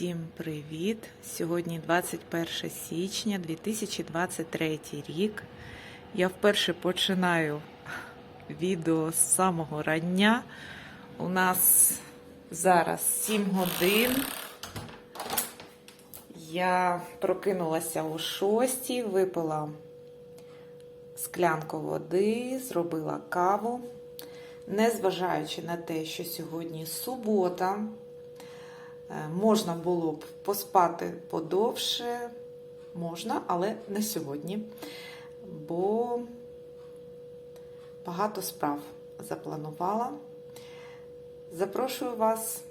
Всім привіт! Сьогодні 21 січня 2023 рік. Я вперше починаю відео з самого рання. У нас зараз 7 годин. Я прокинулася о 6, випила склянку води, зробила каву. Незважаючи на те, що сьогодні субота, можна було б поспати подовше, можна, але не сьогодні, бо багато справ запланувала. Запрошую вас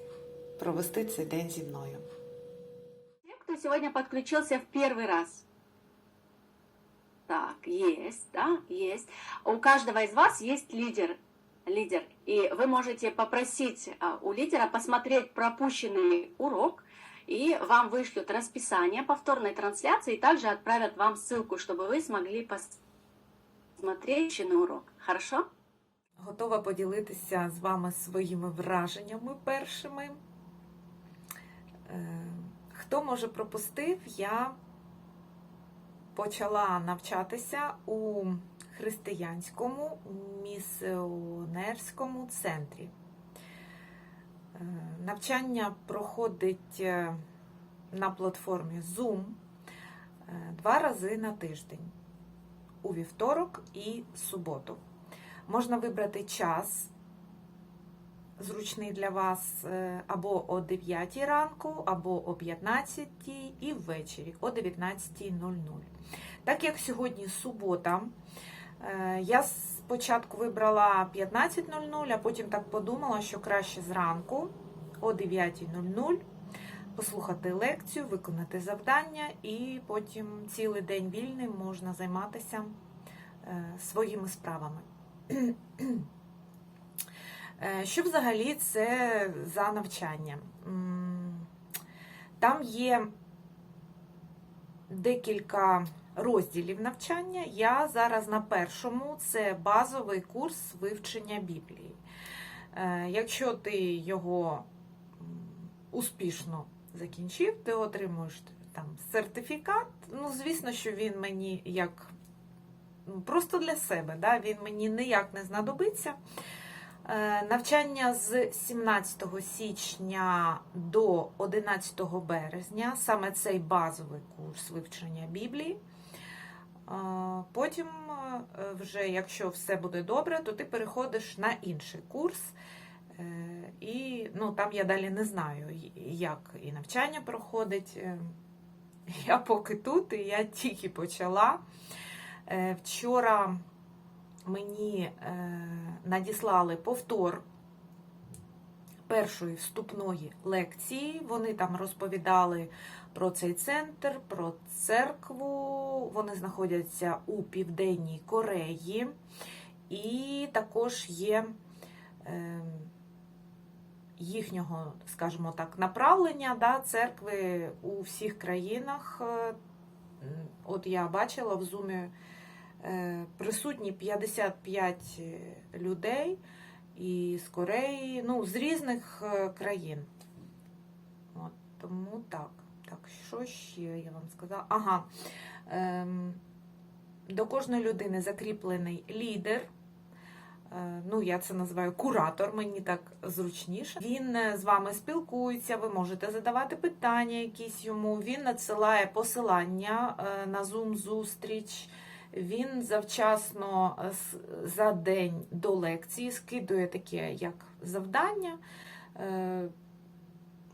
провести цей день зі мною. Те, кто сегодня подключился в первый раз. Так, есть, да, есть. У каждого из вас есть лидер Лидер. И вы можете попросить а, у лидера посмотреть пропущенный урок, и вам вышлют расписание повторной трансляции, и также отправят вам ссылку, чтобы вы смогли посмотреть пропущенный урок. Хорошо? Готова поділитися з вами своїми враженнями першими. Е, Хто може пропустив, я почала навчатися у християнському місіонерському центрі. Е, Навчання проходить е, на платформі Zoom е, два рази на тиждень у вівторок і суботу. Можна вибрати час, зручний для вас, е, або о 9 ранку, або о 15 і ввечері о 19.00. Так як сьогодні субота, е, я спочатку вибрала 15.00, а потім так подумала, що краще зранку о 9.00 послухати лекцію, виконати завдання, і потім цілий день вільний можна займатися е, своїми справами. Е, Що взагалі це за навчання? Там є декілька розділів навчання. Я зараз на першому це базовий курс вивчення Біблії. Е, Якщо ти його успішно закінчив, ти отримуєш там сертифікат. Ну, звісно, що він мені як ну, просто для себе, да? він мені ніяк не знадобиться. Е, Навчання з 17 січня до 11 березня, саме цей базовий курс вивчення Біблії. Е, Потім, е, вже, якщо все буде добре, то ти переходиш на інший курс. І ну, там я далі не знаю, як і навчання проходить. Я поки тут, і я тільки почала. Вчора мені е, надіслали повтор першої вступної лекції. Вони там розповідали про цей центр, про церкву. Вони знаходяться у Південній Кореї. І також є е, їхнього, скажімо так, направлення да, церкви у всіх країнах. Е, От я бачила в зумі присутні 55 людей і з Кореї, ну, з різних е, країн. От, тому так. Так, що ще я вам сказала? Ага. Ем, до кожної людини закріплений лідер. Е, Ну, я це називаю куратор, мені так зручніше. Він е, з вами спілкується, ви можете задавати питання якісь йому. Він надсилає посилання е, на Zoom зустріч. Він завчасно е, за день до лекції скидує таке як завдання. Е,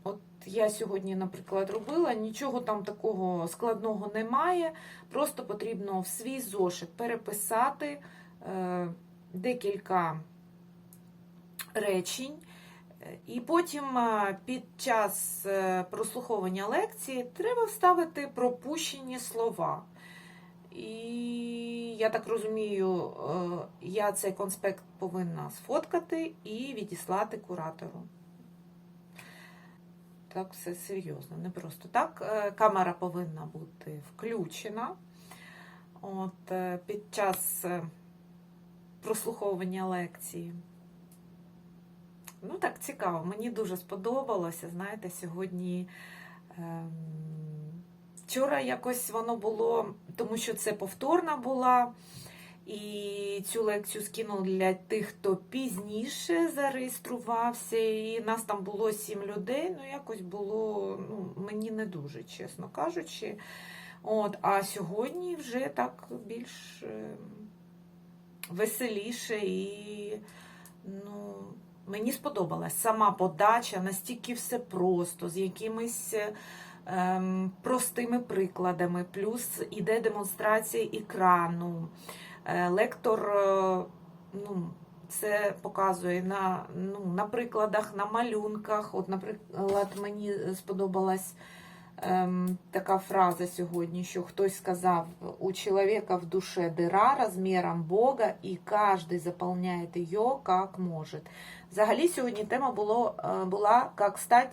От я сьогодні, наприклад, робила, нічого там такого складного немає. Просто потрібно в свій зошит переписати е, декілька речень. І потім під час прослуховування лекції треба вставити пропущені слова. І я так розумію, е, я цей конспект повинна сфоткати і відіслати куратору. Так, все серйозно, не просто так. Е, Камера повинна бути включена. От, е, під час прослуховування лекції. Ну, так, цікаво. Мені дуже сподобалося. Знаєте, сьогодні Ем, Вчора якось воно було, тому що це повторна була. І цю лекцію скинули для тих, хто пізніше зареєструвався. І нас там було сім людей. Ну, якось було ну, мені не дуже, чесно кажучи. От, а сьогодні вже так більш е, веселіше і ну, мені сподобалась сама подача, настільки все просто, з якимись ем, простими прикладами, плюс іде демонстрація екрану. Е, Лектор е, ну, це показує на, ну, на прикладах, на малюнках. От, наприклад, мені сподобалась ем, така фраза сьогодні, що хтось сказав, у чоловіка в душе дыра размером Бога, і кожен заповняє її, як може. Взагалі сьогодні тема було, е, була як стати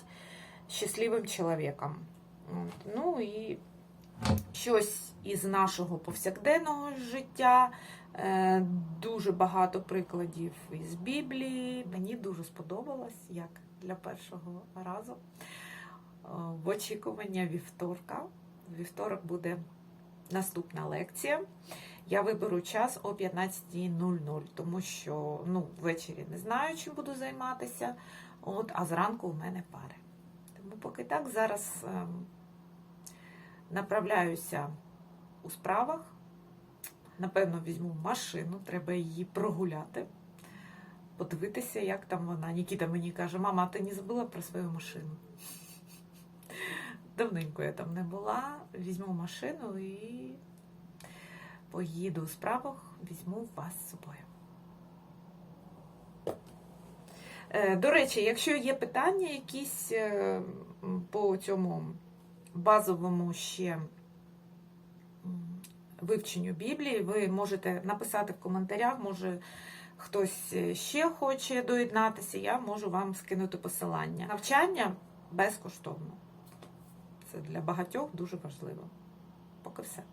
щасливим чоловіком. От, Ну і щось із нашого повсякденного життя. Е, Дуже багато прикладів із Біблії. Мені дуже сподобалось, як для першого разу. Е, В очікування вівторка. Вівторок буде наступна лекція. Я виберу час о 15.00, тому що ну, ввечері не знаю, чим буду займатися. От, а зранку у мене пари. Тому поки так, зараз ем, направляюся у справах. Напевно, візьму машину, треба її прогуляти, подивитися, як там вона. Нікіта мені каже, мама, ти не забула про свою машину? Давненько я там не була. Візьму машину і поїду у справах, візьму вас з собою. Е, До речі, якщо є питання якісь е, по цьому базовому ще вивченню Біблії, ви можете написати в коментарях, може хтось е, ще хоче доєднатися, я можу вам скинути посилання. Навчання безкоштовно. Це для багатьох дуже важливо. Поки все.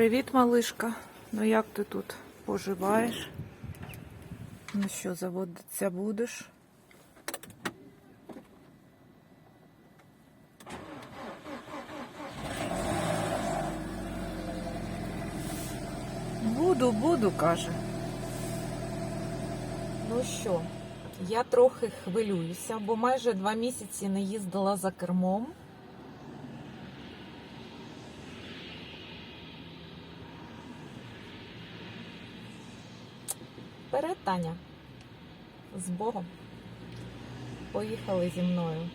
Привіт, малишка. Ну як ти тут поживаєш? Ну що, заводитися будеш? Буду, буду, каже. Ну що, я трохи хвилююся, бо майже два місяці не їздила за кермом. Таня. З Богом. Поїхали зі мною.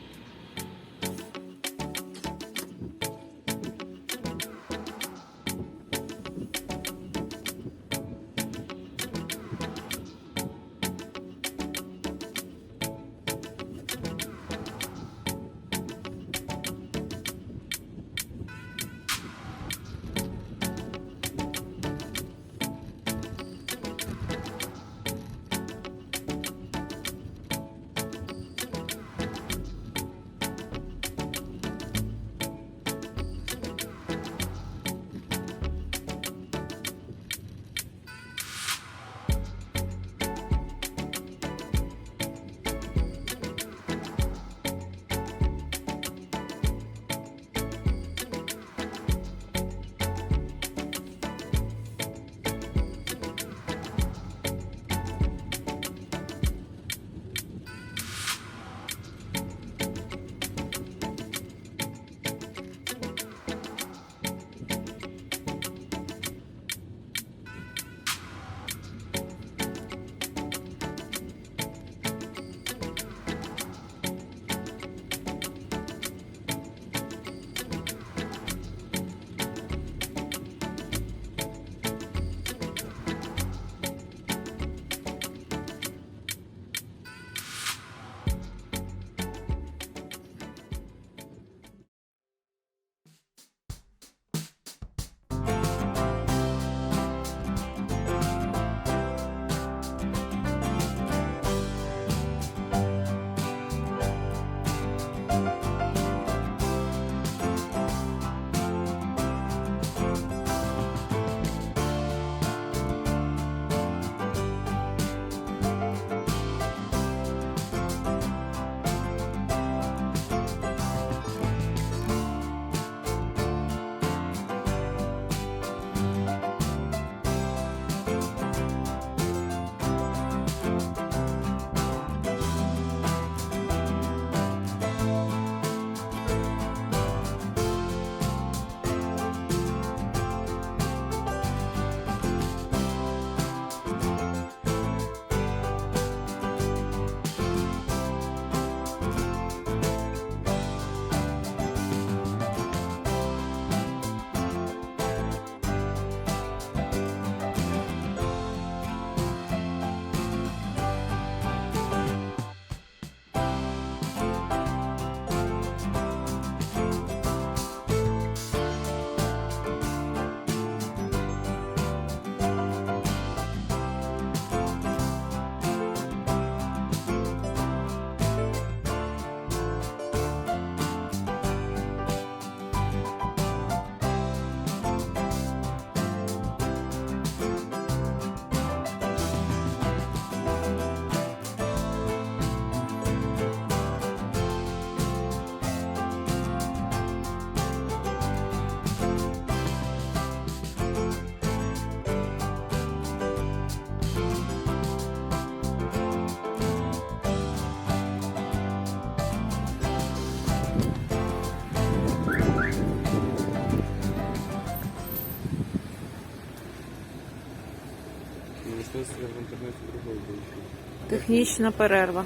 Технічна перерва.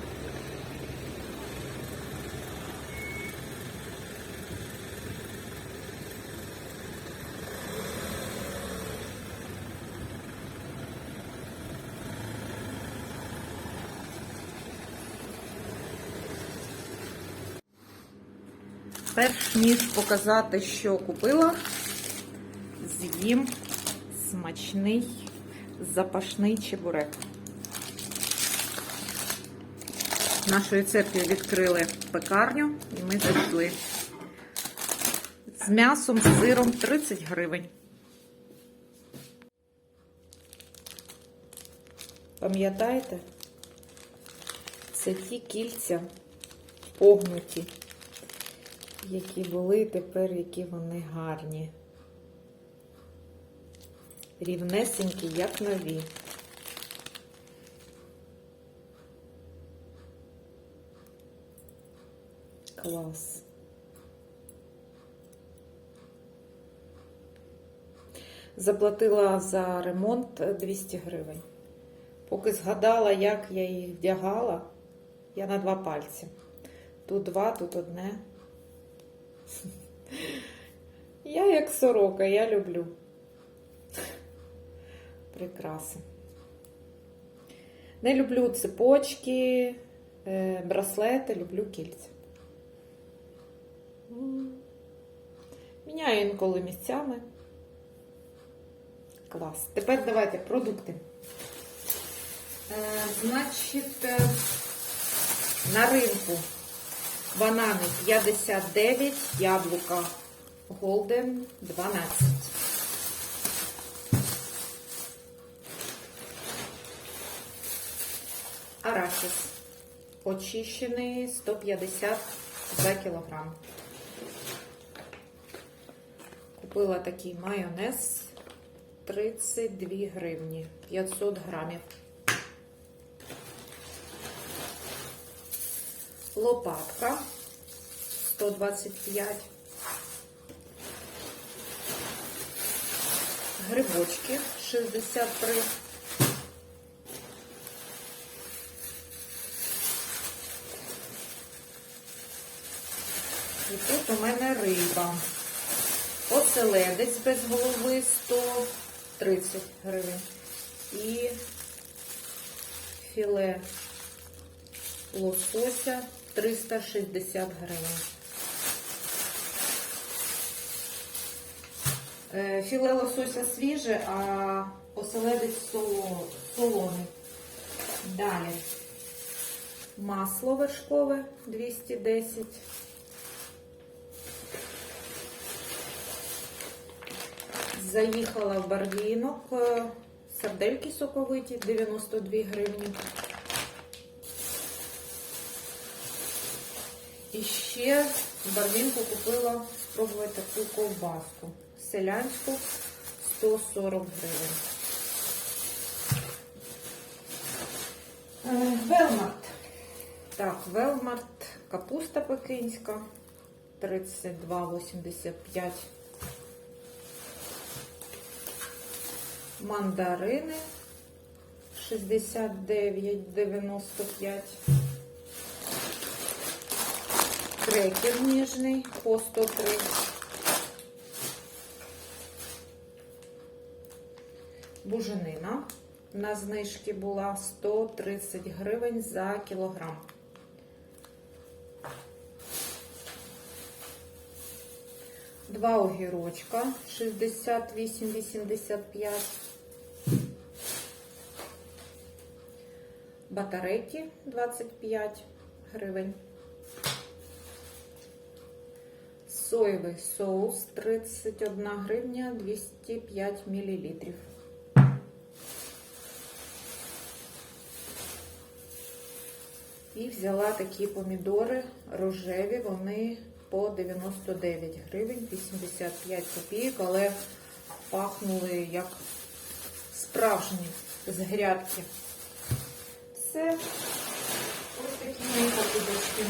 Перш ніж показати, що купила, з'їм смачний запашний чебурек. Нашої церкви відкрили пекарню і ми зайшли. З м'ясом, з сиром 30 гривень. Пам'ятаєте? Це ті кільця погнуті, які були тепер, які вони гарні. Рівнесенькі, як нові. Клас. Заплатила за ремонт 200 гривень. Поки згадала, як я їх вдягала, я на два пальці. Тут два, тут одне. Я як сорока, я люблю прикраси. Не люблю цепочки, е, браслети, люблю кільця. Міняю інколи місцями. Клас. Тепер давайте продукти. Е, значить, е, на ринку банани 59, яблука Голден 12. Арахіс очищений 150 за кілограм. Купила такий майонез 32 гривні, 500 грамів. Лопатка 125. Грибочки 63. І тут у мене риба. Оселедець без голови 130 гривень. І філе лосося 360 гривень. Е, Філе лосося свіже, а оселедець соло- солоний. Далі. Масло вершкове 210. Заїхала в Барлінок. е, Сардельки соковиті 92 гривні. І ще в Барвінку купила спробувати таку ковбаску. Селянську 140 гривень. Е, Велмарт. Так, Велмарт, капуста пекинська 32,85. Мандарини 69,95. Крекер ніжний по 103. Буженина на знижки була 130 гривень за кілограм. Два огірочка 68,85. Батарейки 25 гривень. Соєвий соус 31 гривня 205 мілілітрів. І взяла такі помідори рожеві, вони по 99 гривень, 85 копійок, але пахнули як справжні з грядки. Все. Ось такі мої покупочки.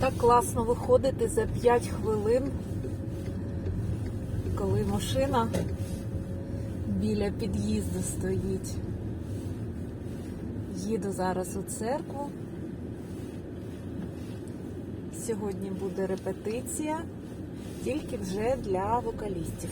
Так класно виходити за 5 хвилин, коли машина біля під'їзду стоїть. Їду зараз у церкву. Сьогодні буде репетиція, тільки вже для вокалістів.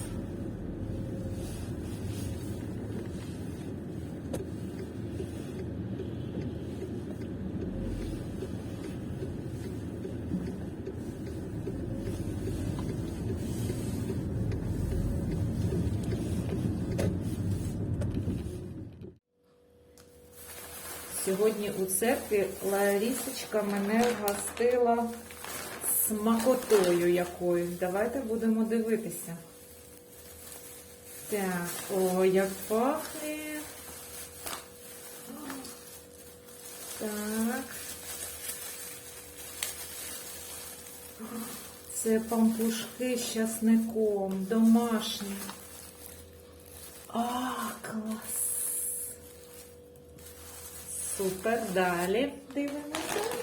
Сьогодні у церкві Ларісочка мене вгостила смакотою якоюсь. Давайте будемо дивитися. Так, о, як пахне. Так. Це пампушки з часником, домашні. А, клас. Супер, далі дивимося.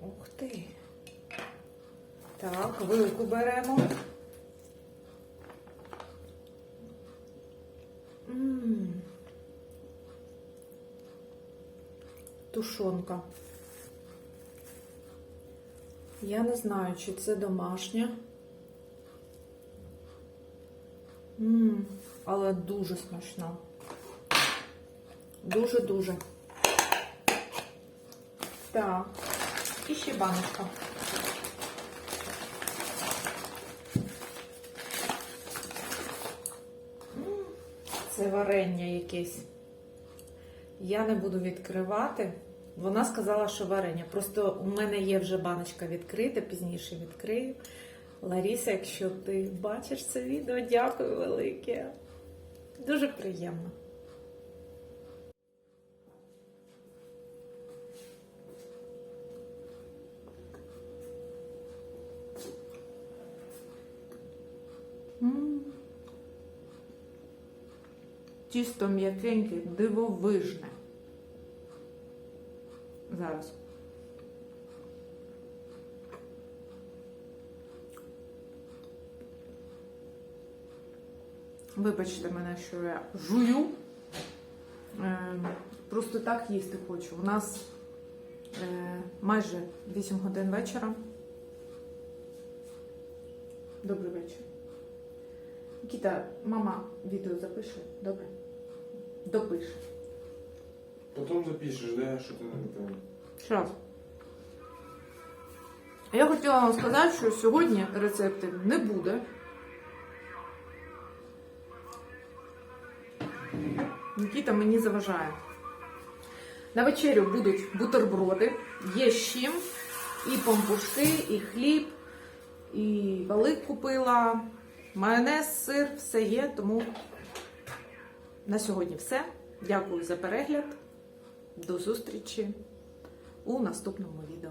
Ух ти. Так, вилку беремо. М. Тушонка. Я не знаю, чи це домашня. Мм, але дуже смачна. Дуже-дуже. Так. І ще баночка. Це варення якесь. Я не буду відкривати. Вона сказала, що варення. Просто у мене є вже баночка відкрита, пізніше відкрию. Ларіса, якщо ти бачиш це відео, дякую велике. Дуже приємно. Тісто м'якеньке, дивовижне. Зараз. Вибачте мене, що я жую. Е, Просто так їсти хочу. У нас е, майже 8 годин вечора. Добрий вечір. Нікіта, мама відео запише, добре? Допише. Потом запишешь, да, что ты напевно. Щас. Я хотіла вам сказати, що сьогодні рецептів не буде. Нікіта мені заважає. На вечерю будуть бутерброди, є з чим, і пампушки, і хліб, і валик купила, майонез, сир, все є, тому на сьогодні все. Дякую за перегляд. До зустрічі у наступному відео.